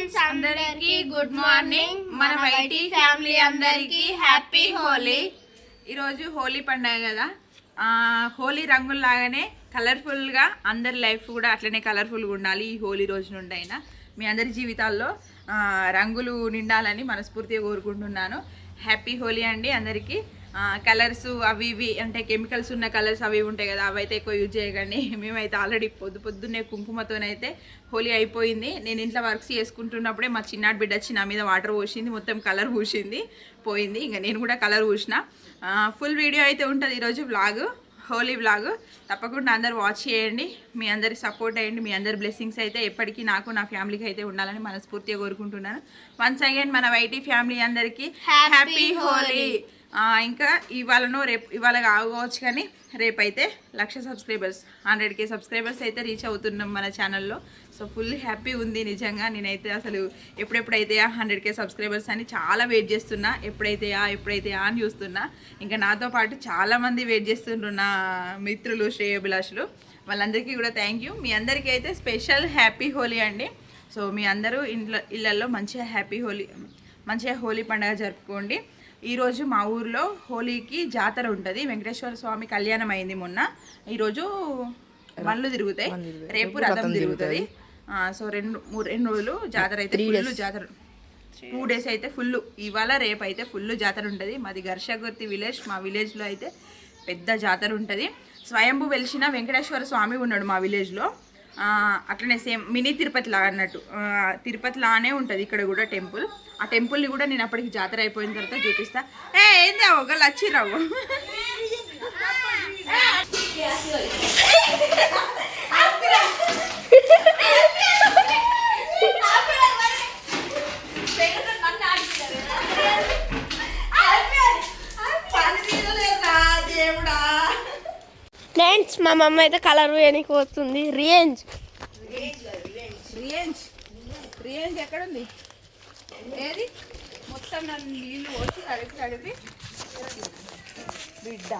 Friends అందరికి good morning మన YT family అందరికి హ్యాపీ హోలీ ఈరోజు హోలీ పండగ కదా. హోలీ రంగుల్లాగానే కలర్ఫుల్గా అందరి లైఫ్ కూడా అట్లనే కలర్ఫుల్గా ఉండాలి ఈ హోలీ రోజు నుండి అయినా. మీ అందరి జీవితాల్లో రంగులు నిండాలని మనస్ఫూర్తిగా కోరుకుంటున్నాను. హ్యాపీ హోలీ అండి అందరికీ. కలర్స్ అవి ఇవి అంటే కెమికల్స్ ఉన్న కలర్స్ అవి ఉంటాయి కదా అవి అయితే ఎక్కువ యూజ్ చేయకండి. మేమైతే ఆల్రెడీ పొద్దు పొద్దున్నే కుంకుమతోనైతే హోలీ అయిపోయింది. నేను ఇంట్లో వర్క్స్ చేసుకుంటున్నప్పుడే మా చిన్నాడు బిడ్డ వచ్చి నా మీద వాటర్ పోసింది మొత్తం కలర్ పూసింది పోయింది. ఇంకా నేను కూడా కలర్ పూసిన. ఫుల్ వీడియో అయితే ఉంటుంది ఈరోజు వ్లాగ్ హోలీ వ్లాగ్ తప్పకుండా అందరు వాచ్ చేయండి. మీ అందరి సపోర్ట్ అయ్యండి. మీ అందరి బ్లెస్సింగ్స్ అయితే ఎప్పటికీ నాకు నా ఫ్యామిలీకి అయితే ఉండాలని మనస్ఫూర్తిగా కోరుకుంటున్నాను. వన్స్ అగైన్ మన వైటీ ఫ్యామిలీ అందరికీ హ్యాపీ హోలీ ఇంకా ఇవాళను రేపు ఇవాళ కావచ్చు కానీ రేపైతే lakh subscribers hundred K subscribers అయితే రీచ్ అవుతున్నాం మన ఛానల్లో సో ఫుల్ హ్యాపీ ఉంది నిజంగా. నేనైతే అసలు ఎప్పుడెప్పుడైతే హండ్రెడ్ కే సబ్స్క్రైబర్స్ అని చాలా వెయిట్ చేస్తున్నా ఎప్పుడైతే ఎప్పుడైతే అని చూస్తున్నా ఇంకా నాతో పాటు చాలామంది వెయిట్ చేస్తుండ్రు నా మిత్రులు శ్రేయభిలాషులు. వాళ్ళందరికీ కూడా థ్యాంక్ యూ మీ అందరికీ అయితే స్పెషల్ హ్యాపీ హోలీ అండి. సో మీ అందరూ ఇంట్లో ఇళ్ళల్లో మంచిగా హ్యాపీ హోలీ మంచిగా హోలీ పండుగ జరుపుకోండి. ఈరోజు మా ఊర్లో హోలీకి జాతర ఉంటుంది. వెంకటేశ్వర స్వామి కళ్యాణం అయింది మొన్న ఈరోజు బండ్లు తిరుగుతాయి. రేపు రథం తిరుగుతుంది ఆ, సో రెండు మూడు రెండు రోజులు జాతర అయితే ఫుల్ జాతర. టూ డేస్ అయితే ఫుల్ ఇవాళ రేపు అయితే ఫుల్ జాతర ఉంటుంది. మాది ఘర్షగుర్తి విలేజ్ మా విలేజ్లో అయితే పెద్ద జాతర ఉంటుంది. స్వయంభు వెలిసిన వెంకటేశ్వర స్వామి ఉన్నాడు మా విలేజ్లో అట్లనే సేమ్ మినీ తిరుపతి లా అన్నట్టు ఆ, తిరుపతి లానే ఉంటుంది ఇక్కడ కూడా టెంపుల్ ఆ టెంపుల్ని కూడా నేను అప్పటికి జాతర అయిపోయిన తర్వాత చూపిస్తా ఏ ఏంది ఒకళ్ళు వచ్చిర్రావు ఫ్రెండ్స్ మా మమ్మ అయితే కలర్ వేయడానికి వస్తుంది రేంజ్. రియంజ్ రియంజ్ ఎక్కడుంది? ఏది? మొత్తం నన్ను నీళ్ళు పోసి కడిపి కడిపి బిడ్డ.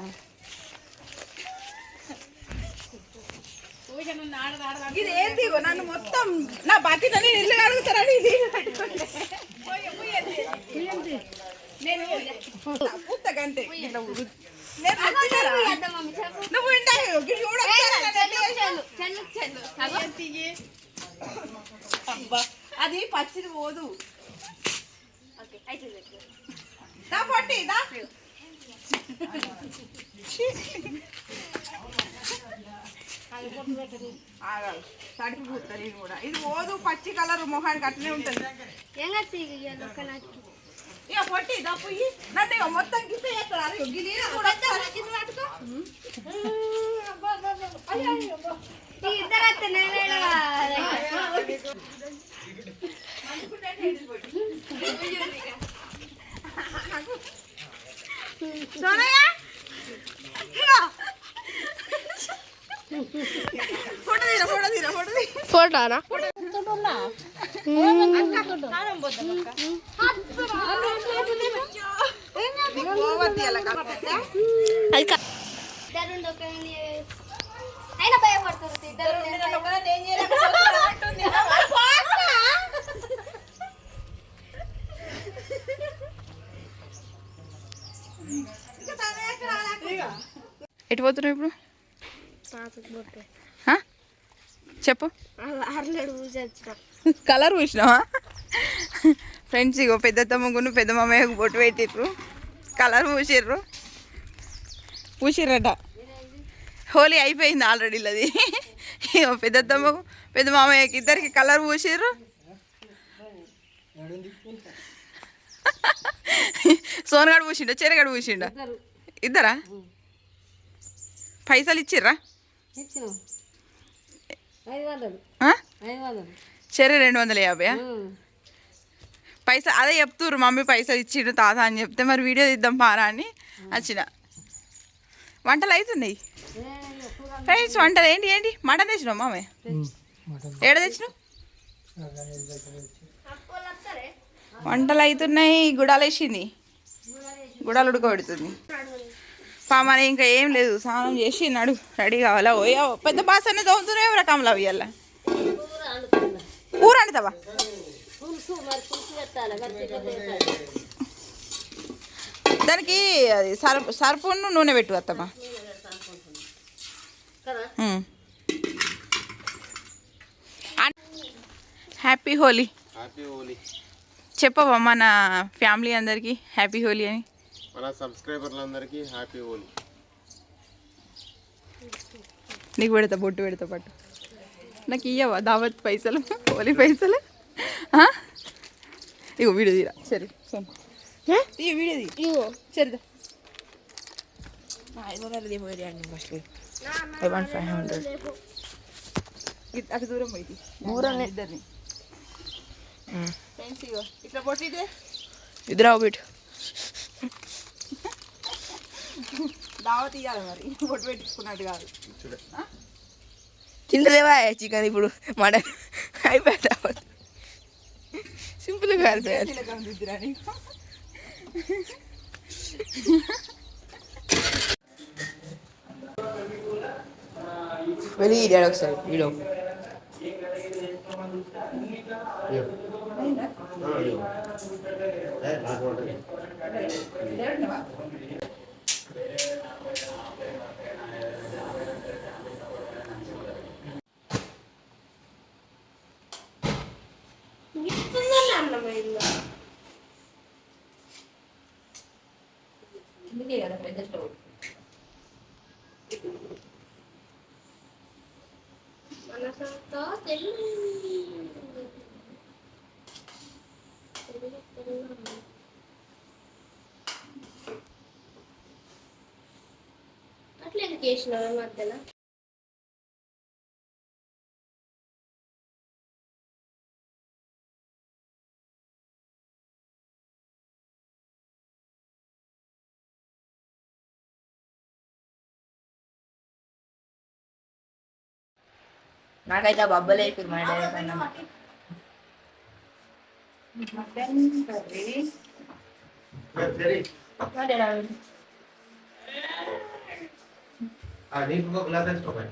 ఇది ఏంది నన్ను మొత్తం నా బతిని ఇల్లు కడుగుతారని ఇది పెట్టుకుంటే. పోయి, పోయి అది. నేను వచ్చినారా? నువ్వు ఇంటా గిడి కూడా ఏంటికి? అబ్బా అది పచ్చిది పోదు. దా పట్టి దా. తడిపి పూస్తారు ఇది కూడా. ఇది పోదు పచ్చి కలర్ మొహానికి అట్లనే ఉంటుంది. ఇక పొట్టి దా పొయ్యి. నన్ను ఇక మొత్తం గిట్ట చేస్తారు గిది కూడా సోనయ్య ఇగో. ఎటు పోతున్నావు ఇప్పుడు ఆ? చెప్పు. కలర్ పూసినావా? ఫ్రెండ్స్ ఇగో పెద్ద తమ్మగును పెద్ద మామయ్యకు బొట్టు పెట్టిర్రు. కలర్ పూసిర్రు. పూసిర్రట. హోలీ అయిపోయింది ఆల్రెడీ అది ఇగో పెద్ద తమ్మకు పెద్ద మామయ్యకి ఇద్దరికి కలర్ పూసిర్రు. సోనగాడు పూసిండు చెరగాడు పూసిండు? ఇద్దరా. పైసలు ఇచ్చిర్రా? చెర్రీ రెండు వందల యాభై పైసా అదే చెప్తుర్రు మమ్మీ పైసలు ఇచ్చిండు తాత అని చెప్తే మరి వీడియో తీద్దాం పారా అని వచ్చిన వంటలు అవుతున్నాయి ఫ్రెండ్స్ వంటలు ఏంటి ఏంటి? మటన్ తెచ్చినావు మామే ఏడ తెచ్చినావు? వంటలు అవుతున్నాయి గుడాలు వేసింది గుడాలు ఉడకబెడుతుంది. పామని ఇంకా ఏం లేదు స్నానం చేసి నడు రెడీ కావాలా? ఓయో పెద్ద బాస్ అనేది కూర పులుసు మరి పులుసు పెట్టాలి మరి చికెన్ పెట్టాలి దానికి అది సర్పు సర్పును నూనె పెట్టు అత్తమ్మ. కదా హ్యాపీ హోలీ. హ్యాపీ హోలీ. చెప్పవా మన ఫ్యామిలీ అందరికీ హ్యాపీ హోలీ అని? మన సబ్స్క్రైబర్లందరికీ హ్యాపీ హోలీ. నీకు పెడతా బొట్టు పెడతా పట్టు. నాకు ఇయ్యవా దావత్ పైసలు హోలీ పైసలు? ఆ? ఇగో వీడియో తీరా సరే సరే తీయ వీడియో తీ. ఇగో సరిదా ఐ వాంట్ ఫైవ్ హండ్రెడ్. అటు దూరం పోయి దూరం ఇద్దరిని. ఫ్రెండ్స్ ఇగో ఇట్లా పొట్టిదే ఇద్దరు బిట్. దావత్ ఇయ్యాలి మరి పొట్టు పెట్టించుకున్నట్టు కాదు. తింటలేవా చికెన్ ఇప్పుడు? మటన్. అయిపోయా తిలకం దిద్దురా నీకు. వెళ్ళి ఇడాడు ఒకసారి వీడియో మనసంతా తెలుగు అట్లా ఎందుకు చేసినావు మధ్యలో? నాకైతే ఆ బబ్బలే ఎక్కువ మన డైరెక్ట్ అన్న నీకు గ్లాస్ తెచ్చుకోవాలి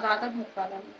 తాత ముక్కాలి అప్పుడే ఇంటికి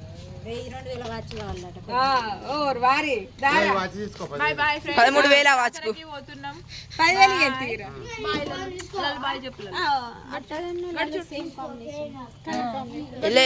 ఓర్ వారి వాచి తీసుకో బాయ్ బాయ్ ఫ్రెండ్స్ పదమూడు వేల వాచ్కు. పోతున్నాం. పదివేలు ఎత్తిరా బాయ్ చెప్పు వెళ్ళే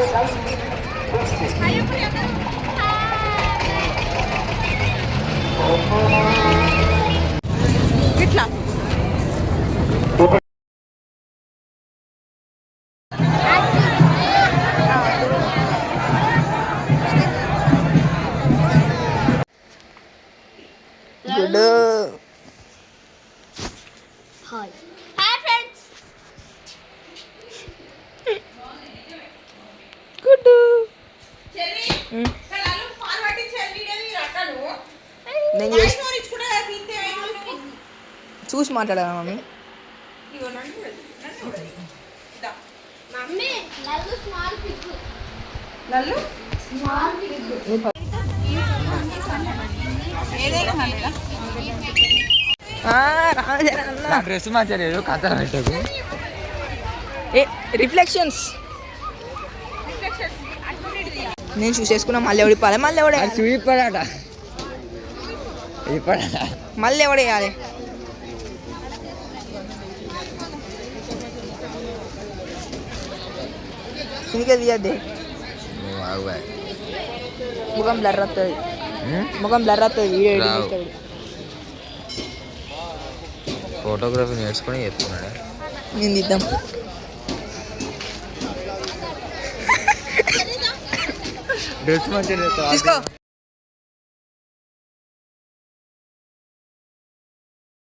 good hi hi friends good నేను చేసి చూసి మాట్లాడాను మమ్మీ మమ్మీ నల్లు స్మాల్ పిగ్ నల్లు స్మాల్ పిగ్ ఏదైనా హండ్రెడా రాజన్న డ్రెస్ మంచిగా లేదు కథలు పెట్టకు. ఏ రిఫ్లెక్షన్స్. నేను చూసేసుకున్నా మళ్ళీ ఎవడు ఇప్పాలి మళ్ళీ ఎవడే ఇప్పడాట మళ్ళీ ఎవడు ఇంకే తీయద్ది. ముఖం బ్లర్ వస్తుంది? ముఖం బ్లర్ వస్తుంది వీడియో. చేస్తాడు ఫోటోగ్రఫీ నేర్చుకొని చెప్తున్నాడే నేను తీద్దాం డ్రెస్ మంచిగా తీసుకో